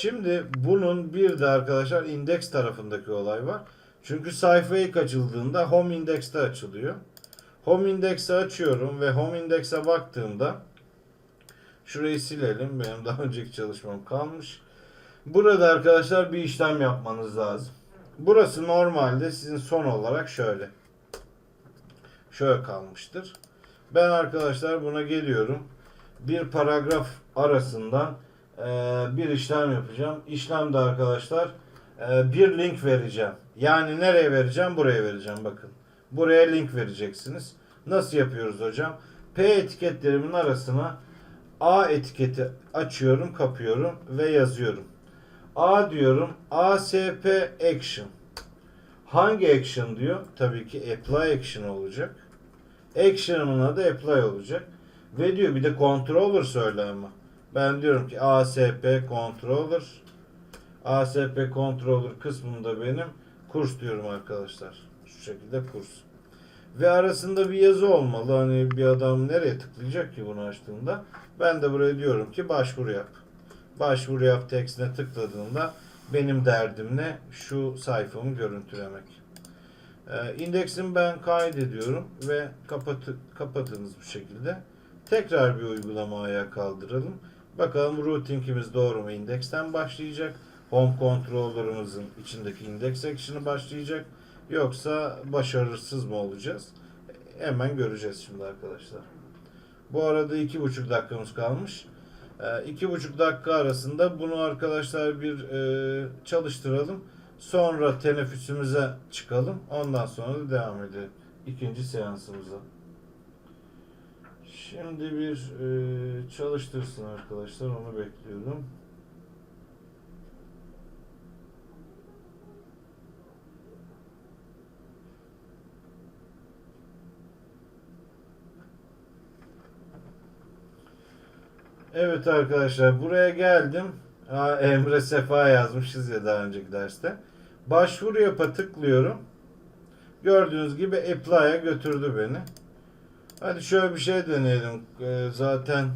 Şimdi bunun bir de arkadaşlar indeks tarafındaki olay var. Çünkü sayfa ilk açıldığında home index'te açılıyor. Home index'i açıyorum ve home index'e baktığımda şurayı silelim. Benim daha önceki çalışmam kalmış. Burada arkadaşlar bir işlem yapmanız lazım. Burası normalde sizin son olarak şöyle. Şöyle kalmıştır. Ben arkadaşlar buna geliyorum. Bir paragraf arasından bir işlem yapacağım. İşlemde arkadaşlar e, bir link vereceğim. Yani nereye vereceğim? Buraya vereceğim bakın. Buraya link vereceksiniz. Nasıl yapıyoruz hocam? P etiketlerimin arasına A etiketi açıyorum, kapıyorum ve yazıyorum. A diyorum. ASP action. Hangi action diyor? Tabii ki apply action olacak. Action'ın adı apply olacak. Ve diyor bir de controller söyle ama. Ben diyorum ki ASP controller. ASP controller kısmında benim kurs diyorum arkadaşlar. Şu şekilde kurs. Ve arasında bir yazı olmalı. Hani bir adam nereye tıklayacak ki bunu açtığında? Ben de buraya diyorum ki başvuru yap. Başvuru yap tekstine tıkladığında benim derdim ne? Şu sayfamı görüntülemek. Ee, indeksimi ben kaydediyorum ve kapatı, kapatınız bu şekilde. Tekrar bir uygulama ayağa kaldıralım. Bakalım routingimiz doğru mu? İndeksten başlayacak. Home controller'ımızın içindeki index action'ı başlayacak. Yoksa başarısız mı olacağız? Hemen göreceğiz şimdi arkadaşlar. Bu arada iki buçuk dakikamız kalmış. Ee, iki buçuk dakika arasında bunu arkadaşlar bir e, çalıştıralım. Sonra teneffüsümüze çıkalım. Ondan sonra devam edelim. ikinci seansımıza. Şimdi bir e, çalıştırsın arkadaşlar. Onu bekliyorum. Evet arkadaşlar buraya geldim. Aa, Emre Sefa yazmışız ya daha önceki derste. Başvuru yapa tıklıyorum. Gördüğünüz gibi apply'a götürdü beni. Hadi şöyle bir şey deneyelim. Ee, zaten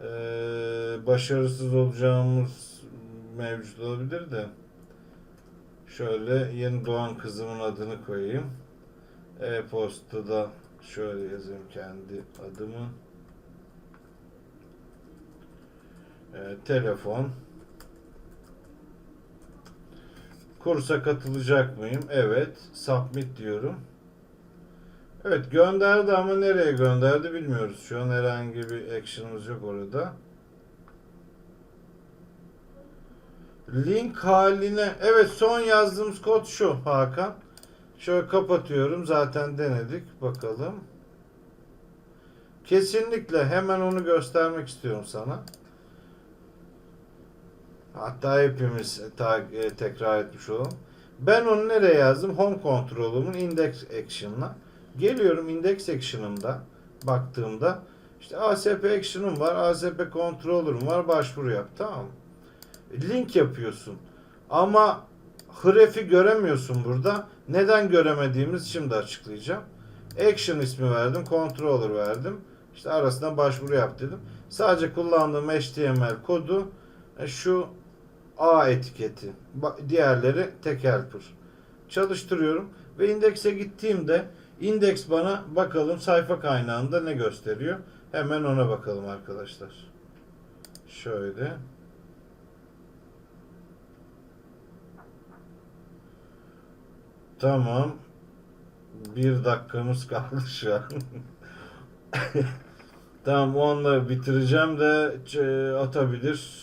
ee, başarısız olacağımız mevcut olabilir de. Şöyle yeni doğan kızımın adını koyayım. E-postada şöyle yazayım kendi adımı. Ee, telefon. Kursa katılacak mıyım? Evet. Submit diyorum. Evet gönderdi ama nereye gönderdi bilmiyoruz. Şu an herhangi bir action'ımız yok orada. Link haline evet son yazdığımız kod şu Hakan. Şöyle kapatıyorum. Zaten denedik. Bakalım. Kesinlikle hemen onu göstermek istiyorum sana. Hatta hepimiz e, tekrar etmiş olalım. Ben onu nereye yazdım? Home control'umun index action'la. Geliyorum index action'ımda baktığımda işte ASP action'ım var, ASP controller'ım var, başvuru yap tamam? Link yapıyorsun. Ama href'i göremiyorsun burada. Neden göremediğimiz şimdi açıklayacağım. Action ismi verdim, controller verdim. İşte arasına başvuru yap dedim. Sadece kullandığım HTML kodu e, şu A etiketi. Diğerleri tek helper. Çalıştırıyorum ve indekse gittiğimde indeks bana bakalım sayfa kaynağında ne gösteriyor. Hemen ona bakalım arkadaşlar. Şöyle. Tamam. Bir dakikamız kaldı şu an. tamam onunla bitireceğim de ç- atabilir.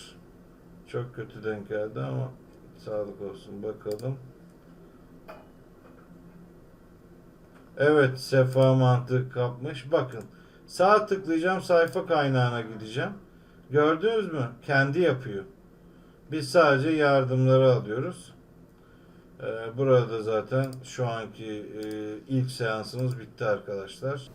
Çok kötü denk geldi ama sağlık olsun bakalım. Evet sefa mantık kapmış. Bakın sağ tıklayacağım sayfa kaynağına gideceğim. Gördünüz mü? Kendi yapıyor. Biz sadece yardımları alıyoruz. Ee, burada zaten şu anki e, ilk seansımız bitti arkadaşlar.